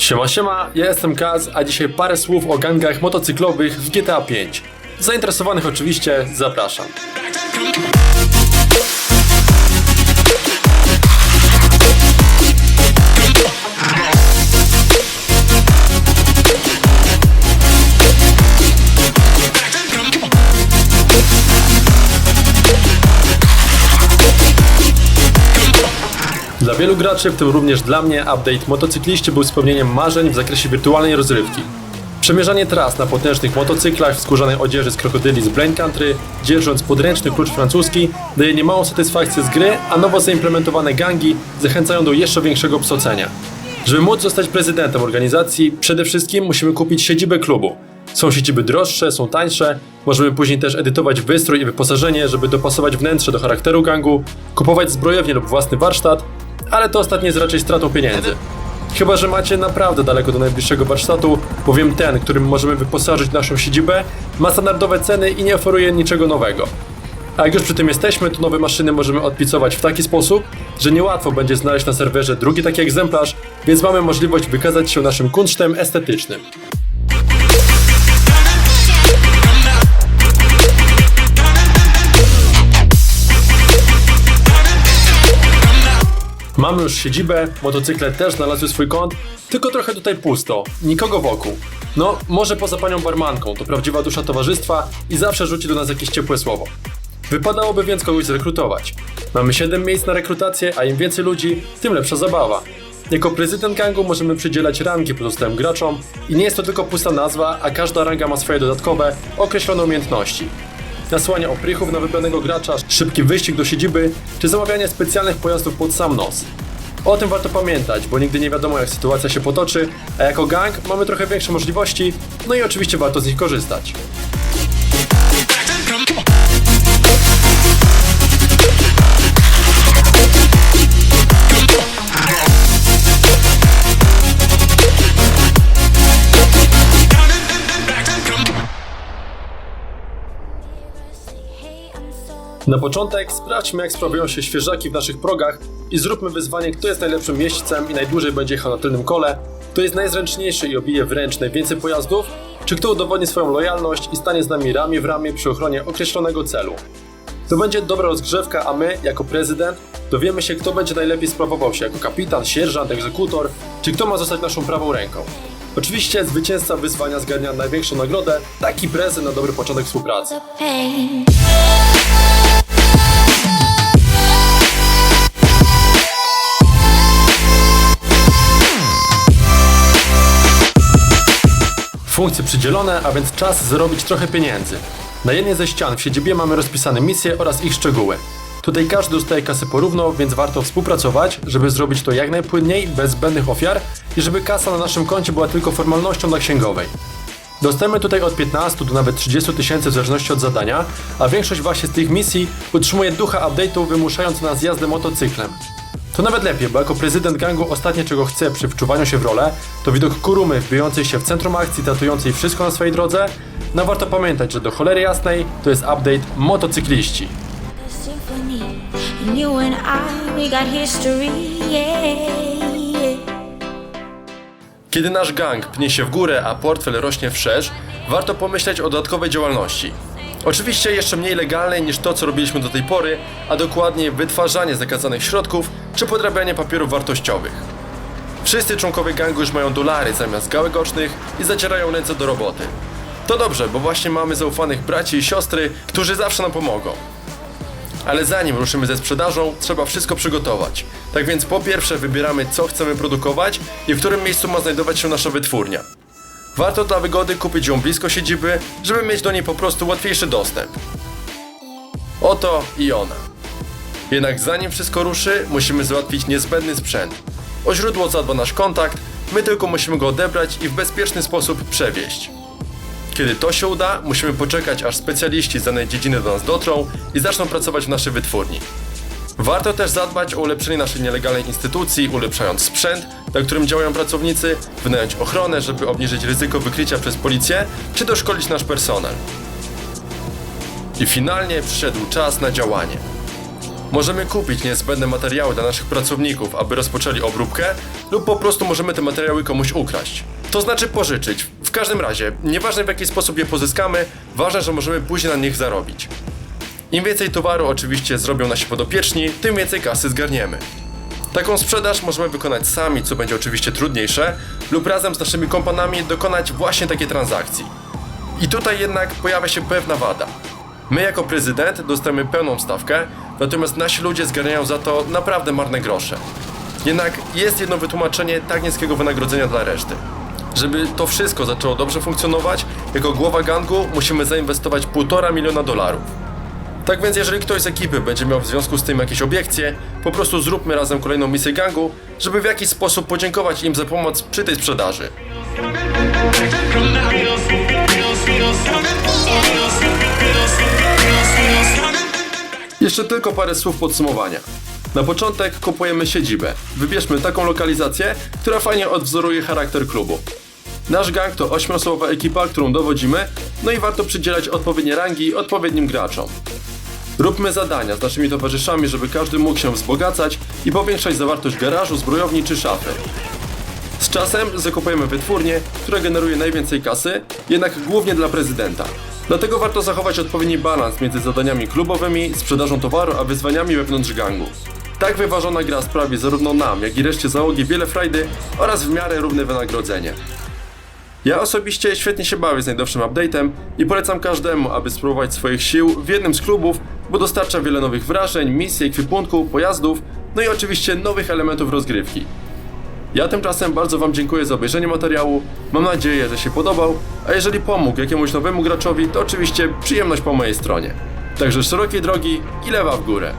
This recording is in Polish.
Siema, siema, ja jestem Kaz, a dzisiaj parę słów o gangach motocyklowych w GTA 5. Zainteresowanych oczywiście zapraszam. Dla wielu graczy, w tym również dla mnie, update motocykliści był spełnieniem marzeń w zakresie wirtualnej rozrywki. Przemierzanie tras na potężnych motocyklach w skórzanej odzieży z krokodyli z Brain Country, dzierżąc podręczny klucz francuski, daje niemałą satysfakcję z gry, a nowo zaimplementowane gangi zachęcają do jeszcze większego psocenia. Żeby móc zostać prezydentem organizacji, przede wszystkim musimy kupić siedzibę klubu. Są siedziby droższe, są tańsze, możemy później też edytować wystrój i wyposażenie, żeby dopasować wnętrze do charakteru gangu, kupować zbrojownię lub własny warsztat, ale to ostatnie jest raczej stratą pieniędzy. Chyba, że macie naprawdę daleko do najbliższego warsztatu, bowiem ten, którym możemy wyposażyć naszą siedzibę, ma standardowe ceny i nie oferuje niczego nowego. A jak już przy tym jesteśmy, to nowe maszyny możemy odpicować w taki sposób, że niełatwo będzie znaleźć na serwerze drugi taki egzemplarz, więc mamy możliwość wykazać się naszym kunsztem estetycznym. Mamy już siedzibę, motocykle też znalazły swój kąt, tylko trochę tutaj pusto, nikogo wokół. No, może poza panią barmanką, to prawdziwa dusza towarzystwa i zawsze rzuci do nas jakieś ciepłe słowo. Wypadałoby więc kogoś zrekrutować. Mamy 7 miejsc na rekrutację, a im więcej ludzi, tym lepsza zabawa. Jako prezydent gangu możemy przydzielać rangi pozostałym graczom i nie jest to tylko pusta nazwa, a każda ranga ma swoje dodatkowe, określone umiejętności nasłanie oprychów na wybranego gracza, szybki wyścig do siedziby, czy zamawianie specjalnych pojazdów pod sam nos. O tym warto pamiętać, bo nigdy nie wiadomo jak sytuacja się potoczy, a jako gang mamy trochę większe możliwości, no i oczywiście warto z nich korzystać. Na początek sprawdźmy jak sprawują się świeżaki w naszych progach i zróbmy wyzwanie kto jest najlepszym jeźdźcem i najdłużej będzie jechał na tylnym kole, kto jest najzręczniejszy i obije wręcz najwięcej pojazdów, czy kto udowodni swoją lojalność i stanie z nami ramię w ramię przy ochronie określonego celu. To będzie dobra rozgrzewka, a my, jako prezydent, dowiemy się kto będzie najlepiej sprawował się jako kapitan, sierżant, egzekutor, czy kto ma zostać naszą prawą ręką. Oczywiście zwycięzca wyzwania zgarnia największą nagrodę, taki prezent na dobry początek współpracy. Funkcje przydzielone, a więc czas zarobić trochę pieniędzy. Na jednej ze ścian w siedzibie mamy rozpisane misje oraz ich szczegóły. Tutaj każdy dostaje kasę porówno, więc warto współpracować, żeby zrobić to jak najpłynniej, bez zbędnych ofiar i żeby kasa na naszym koncie była tylko formalnością na księgowej. Dostajemy tutaj od 15 do nawet 30 tysięcy w zależności od zadania, a większość właśnie z tych misji utrzymuje ducha update'u wymuszając nas jazdę motocyklem. To nawet lepiej, bo jako prezydent gangu ostatnie czego chcę przy wczuwaniu się w rolę, to widok kurumy wbijącej się w centrum akcji, tatującej wszystko na swojej drodze. No warto pamiętać, że do cholery jasnej to jest update motocykliści. Kiedy nasz gang pnie się w górę, a portfel rośnie wszerz, warto pomyśleć o dodatkowej działalności. Oczywiście jeszcze mniej legalnej niż to, co robiliśmy do tej pory, a dokładnie wytwarzanie zakazanych środków czy podrabianie papierów wartościowych. Wszyscy członkowie gangu już mają dolary zamiast gałek ocznych i zacierają ręce do roboty. To dobrze, bo właśnie mamy zaufanych braci i siostry, którzy zawsze nam pomogą. Ale zanim ruszymy ze sprzedażą, trzeba wszystko przygotować. Tak więc po pierwsze wybieramy co chcemy produkować i w którym miejscu ma znajdować się nasza wytwórnia. Warto dla wygody kupić ją blisko siedziby, żeby mieć do niej po prostu łatwiejszy dostęp. Oto i ona. Jednak zanim wszystko ruszy, musimy załatwić niezbędny sprzęt. O źródło zadba nasz kontakt, my tylko musimy go odebrać i w bezpieczny sposób przewieźć. Kiedy to się uda, musimy poczekać aż specjaliści z danej dziedziny do nas dotrą i zaczną pracować w naszej wytwórni. Warto też zadbać o ulepszenie naszej nielegalnej instytucji, ulepszając sprzęt, na którym działają pracownicy, wynająć ochronę, żeby obniżyć ryzyko wykrycia przez policję, czy doszkolić nasz personel. I finalnie przyszedł czas na działanie. Możemy kupić niezbędne materiały dla naszych pracowników, aby rozpoczęli obróbkę, lub po prostu możemy te materiały komuś ukraść. To znaczy pożyczyć. W każdym razie, nieważne w jaki sposób je pozyskamy, ważne, że możemy później na nich zarobić. Im więcej towaru oczywiście zrobią nasi podopieczni, tym więcej kasy zgarniemy. Taką sprzedaż możemy wykonać sami, co będzie oczywiście trudniejsze, lub razem z naszymi kompanami dokonać właśnie takiej transakcji. I tutaj jednak pojawia się pewna wada. My jako prezydent dostajemy pełną stawkę, natomiast nasi ludzie zgarniają za to naprawdę marne grosze. Jednak jest jedno wytłumaczenie tak niskiego wynagrodzenia dla reszty. Żeby to wszystko zaczęło dobrze funkcjonować, jako głowa gangu musimy zainwestować 1,5 miliona dolarów. Tak więc jeżeli ktoś z ekipy będzie miał w związku z tym jakieś obiekcje, po prostu zróbmy razem kolejną misję gangu, żeby w jakiś sposób podziękować im za pomoc przy tej sprzedaży. Jeszcze tylko parę słów podsumowania. Na początek kupujemy siedzibę. Wybierzmy taką lokalizację, która fajnie odwzoruje charakter klubu. Nasz gang to 8-osobowa ekipa, którą dowodzimy, no i warto przydzielać odpowiednie rangi odpowiednim graczom. Róbmy zadania z naszymi towarzyszami, żeby każdy mógł się wzbogacać i powiększać zawartość garażu, zbrojowni czy szafy. Z czasem zakupujemy wytwórnię, która generuje najwięcej kasy, jednak głównie dla prezydenta. Dlatego warto zachować odpowiedni balans między zadaniami klubowymi, sprzedażą towaru, a wyzwaniami wewnątrz gangu. Tak wyważona gra sprawi zarówno nam, jak i reszcie załogi wiele frajdy oraz w miarę równe wynagrodzenie. Ja osobiście świetnie się bawię z najdowszym update'em i polecam każdemu, aby spróbować swoich sił w jednym z klubów, bo dostarcza wiele nowych wrażeń, misji, ekwipunku, pojazdów, no i oczywiście nowych elementów rozgrywki. Ja tymczasem bardzo Wam dziękuję za obejrzenie materiału, mam nadzieję, że się podobał, a jeżeli pomógł jakiemuś nowemu graczowi, to oczywiście przyjemność po mojej stronie. Także szerokiej drogi i lewa w górę.